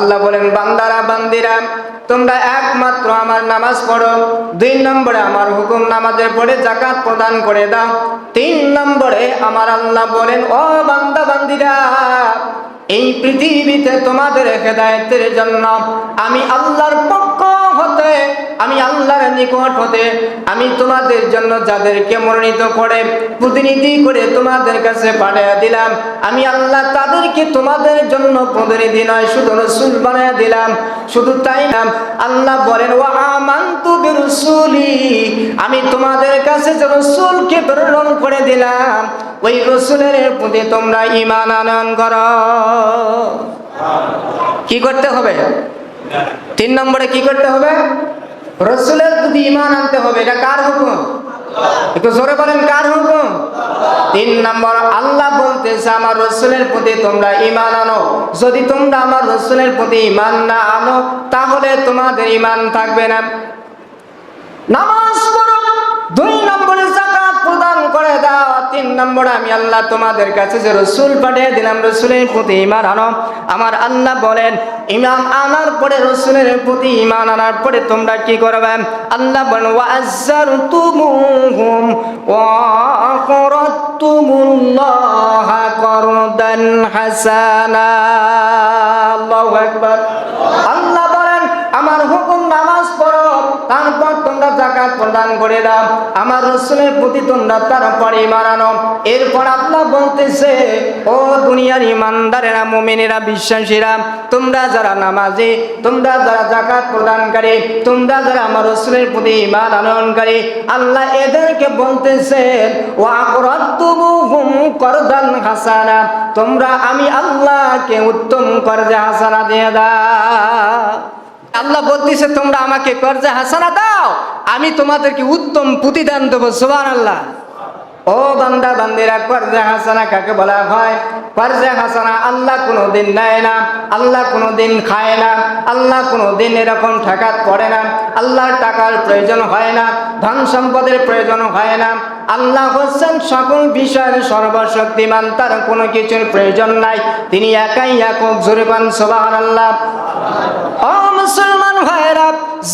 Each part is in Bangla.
আল্লাহ বলেন, বান্দারা, বান্দিরা, তোমরা একমাত্র আমার নামাজ পড়ো। দুই নম্বরে আমার হুকুম নামাজের পরে জাকাত প্রদান করে দাও। তিন নম্বরে আমার আল্লাহ বলেন, ও বান্দা, বান্দিরা, এই পৃথিবীতে তোমাদের হেদায়তের জন্য আমি আল্লাহর পক্ষ হতে আমি আল্লাহর নিকট হতে, আমি তোমাদের জন্য যাদেরকে মনোনীত করে, প্রতিনিধি করে তোমাদের কাছে পাঠিয়ে দিলাম। আমি আল্লাহ তাদেরকে তোমাদের জন্য প্রতিনিধি নয়, শুধু রসুল বানিয়ে দিলাম। শুধু তাই না, আল্লাহ বলেন ও আমান্তু বিরসুলি। আমি তোমাদের কাছে যে রসুলকে প্রেরণ করে দিলাম, ওই রসুলের প্রতি তোমরা ইমান আনয়ন করো। কি করতে হবে? তিন নম্বরে কি করতে হবে? রসুলের প্রতি ইমান আনতে হবে, এটা কার হুকুম? একটু জোরে বলেন, কার হুকুম? তিন নম্বর, আল্লাহ বলতেছে, আমার রসুলের প্রতি তোমরা ইমান আনো। যদি তোমরা আমার রসুলের প্রতি ইমান না আনো, তাহলে তোমাদের ইমান থাকবে না। নামাজ পড়ো, দুই নম্বরে তিন নম্বরে আমি আল্লাহ তোমাদের কাছে যে রসুল পাঠিয়ে দিলাম, রসুলের প্রতি ইমান আনো। আমার আল্লাহ বলেন ইমান আনার পরে রসুলের প্রতি ইমান আনার পরে তোমরা কি করবে? আল্লাহ বলেন ওয়াজ্জার তুমুহুম ওয়া করতুমুল্লাহ করদান হাসানা আল্লাহ বলেন, আমার হুকুম নামাজ পড়ো, তারপর তোমরা প্রদান করে দাও। আমার রসুলের প্রতি তোমরা ইমান এরপর আল্লাহ বলতেছে, ও দুনিয়ার ইমানদারেরা, মুমিনেরা, বিশ্বাসীরা, তোমরা যারা তোমরা যারা জাকাত প্রদানকারী, তোমরা যারা আমার রসুলের প্রতি ইমান আনয়নকারী, আল্লাহ এদেরকে বলতেছেন ও করদান হাসানা। তোমরা আমি আল্লাহকে উত্তম করজে হাসানা দিয়ে আল্লাহ বলতেছে, তোমরা আমাকে কর্জা হাসানা দাও, আমি তোমাদেরকে উত্তম প্রতিদান দেবো সুবান আল্লাহ ও বান্দা, বান্দিরা, কর্জা হাসানা কাকে বলা হয়? কর্জা হাসানা আল্লাহ কোনো দিন নেয় না, আল্লাহ কোনো দিন খায় না, আল্লাহ কোনো দিন এরকম ঠেকাত পড়ে না, আল্লাহর টাকার প্রয়োজন হয় না, ধন সম্পদের প্রয়োজন হয় না, আল্লাহ হচ্ছেন সকল বিষয়ের সর্বশক্তিমান, তার কোনো কিছুর প্রয়োজন নাই, তিনি একাই একক জোরে পান সোবাহান আল্লাহ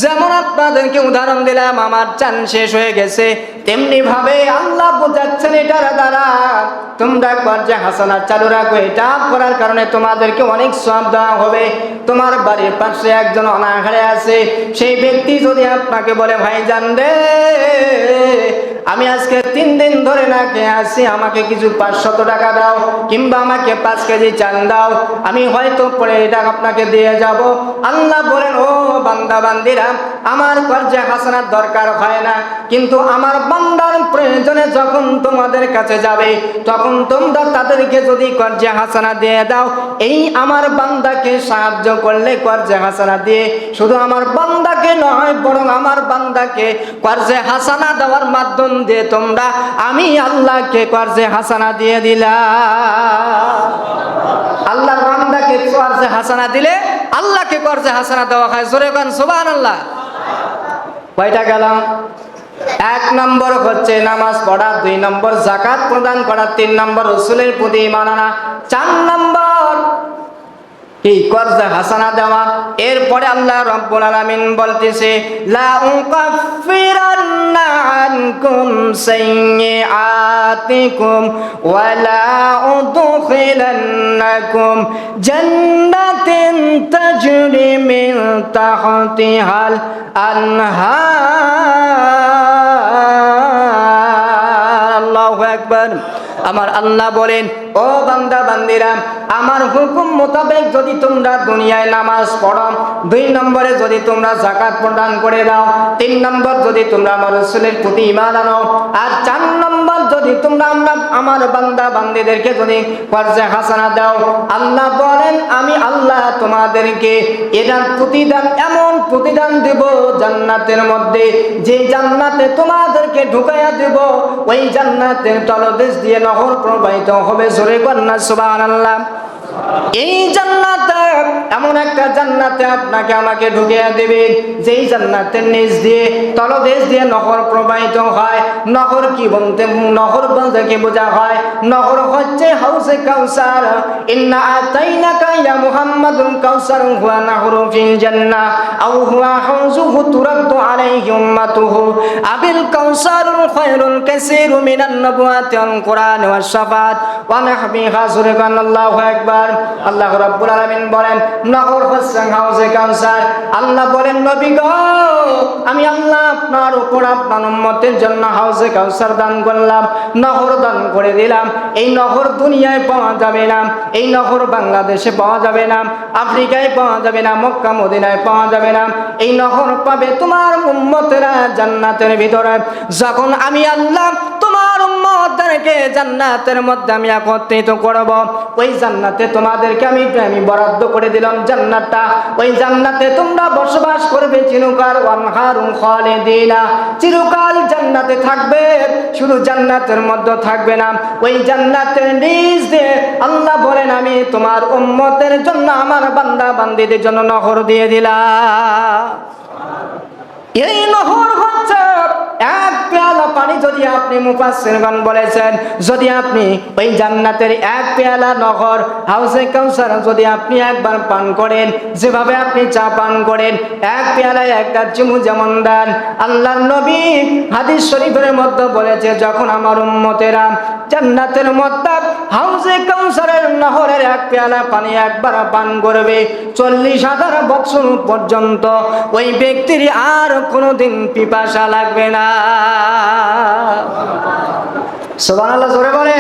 যেমন আপনাদেরকে উদাহরণ দিলাম আমার চান শেষ হয়ে গেছে। তেমনি ভাবে আল্লাহ বোঝাচ্ছেন এটার দ্বারা। তোমরা কর্জে হাসানা চালু রাখো, এটা করার কারণে তোমাদেরকে অনেক সব দেওয়া হবে। তোমার বাড়ির পাশে একজন অনাহারে আছে, সেই ব্যক্তি যদি আপনাকে বলে, ভাই জান রে আমি আজকে তিন দিন ধরে না খেয়ে আসি, আমাকে কিছু পাঁচশত টাকা দাও, কিংবা আমাকে পাঁচ কেজি চাল দাও, আমি হয়তো পরে এটা আপনাকে দিয়ে যাব। আল্লাহ বলেন, ও বান্দা, বান্দিরা, আমার কর্জে হাসানার দরকার হয় না, কিন্তু আমার বান্দার প্রয়োজনে যখন তোমাদের কাছে যাবে, তখন তোমরা তাদেরকে যদি কর্জে হাসানা দিয়ে দাও, এই আমার বান্দাকে সাহায্য করলে কর্জে হাসানা দিয়ে শুধু আমার বান্দাকে নয়, বরং আমার বান্দাকে কর্জে হাসানা দেওয়ার মাধ্যম দিয়ে তোমরা, আমি আল্লাহকে কর্জে হাসানা দিয়ে দিলাম। আল্লাহর বান্দাকে কর্জে হাসানা দিলে আল্লাহকে কর্জে হাসানা দেওয়া হয়। জোরে গান সুবান আল্লাহ কয়টা গেলাম? এক নম্বর হচ্ছে নামাজ পড়া, দুই নম্বর জাকাত প্রদান করা, তিন নম্বর রসুলের প্রতি মানানা চার নম্বর কি কর্জা হাসানা দেওয়া। এরপরে আল্লাহ রব্বুল আলামিন বলতেছে, লা উকাফিরান্না আনকুম সাইয়্যাতিকুম ওয়া লা উদখিলান্নাকুম জান্নাতিন তাজরি মিন তাহতিহাল আনহার। আল্লাহু আকবার। আমার আল্লাহ বলেন, ও বান্দা, বান্দিরা, আমার হুকুম মোতাবেক যদি তোমরা দুনিয়ায় নামাজ পড়ো, দুই নম্বরে যদি তোমরা জাকাত প্রদান করে দাও, তিন নম্বর যদি তোমরা আমার রসুলের প্রতি ইমান আনো, আর চার নম্বর যদি তোমরা আমরা, আমার বান্দা, বান্দিদেরকে যদি কর্জে হাসানা দাও, আল্লাহ বলেন, আমি আল্লাহ তোমাদেরকে এটার প্রতিদান, এমন প্রতিদান দেব জান্নাতের মধ্যে, যে জান্নাতে তোমাদেরকে ঢুকাইয়া দিব ওই জান্নাতের তলদেশ দিয়ে নহর প্রবাহিত হবে। জোরে কন্যা সুবহানাল্লাহ। এই জান্নাতে, এমন একটা জান্নাতে আপনাকে আমাকে ঢুকিয়ে দেবেন যেই জান্নাতের নিচ দিয়ে, তলদেশ দিয়ে নহর প্রবাহিত হয়। নহর কি বলতে নহর বলতে কি বোঝা হয়? নহর হচ্ছে হাউসে কাউসার। ইন্না আতাইনাকা ইয়া মুহাম্মাদুল কাউসার হুয়া নাহরু ফিল জান্নাহ আও হুয়া হাউজুহু তুরাদ্দু আলাইহি উম্মাতুহু। আবিল কাউসারুল খায়রুল কাসীরু মিনান নবুয়াতি ওয়াল কুরআন ওয়াস শাফাত ওয়া নাহবিহা সুরকান আল্লাহু আকবার। আল্লাহ রাব্বুল আলামিন বলেন নহর হচ্ছে হাউসে কাউসার। আল্লাহ বলেন, নবী গো, আমি আল্লাহ আপনার উপর আপনার উম্মতের জন্য হাউসে কাউসার দান করলাম, নহর দান করে দিলাম। এই নহর দুনিয়ায় পাওয়া যাবে না, এই নহর বাংলাদেশে পাওয়া যাবে না, আফ্রিকায় পাওয়া যাবে না, মক্কা, মদিনায় পাওয়া যাবে না। এই নহর পাবে তোমার উম্মতেরা জান্নাতের ভিতরে। যখন আমি আল্লাহ তোমার উম্মতদেরকে জান্নাতের মধ্যে আমি একত্রিত করব। ওই জান্নাতে তোমাদেরকে আমি আমি বরাদ্দ করে দিলাম জান্নাতটা। ওই জান্নাতে তোমরা বসবাস করবে চিরকাল। ওয়ানহারুন খালিদিনা। চিরকাল জান্নাতে থাকবে, শুধু জান্নাতের মধ্যে থাকবে না। ওই জান্নাতের নিজ দিয়ে আল্লাহ বলেন, আমি তোমার উম্মতের জন্য, আমার বান্দা বান্দিদের জন্য নহর দিয়ে দিলাম। এই নহর যদি আপনি মুফাসসিরগণ বলেছেন, যদি আপনি ওই জান্নাতের এক পেয়ালা নহর হাউসে কাউসার যদি আপনি একবার পান করেন, যেভাবে আপনি চা পান করেন, এক পেয়ালায় একটা চুমু যেমন দেন, আল্লাহর নবী হাদিস শরীফের মধ্যে বলেছে, যখন আমার উম্মতেরা জান্নাতের মধ্যে হাউসে কাউসারের নহরের এক পেয়ালা পানি একবার পান করবে, চল্লিশ হাজার বছর পর্যন্ত ওই ব্যক্তির আর কোনোদিন পিপাসা লাগবে না। সোবান আল্লাহ জোরে বলে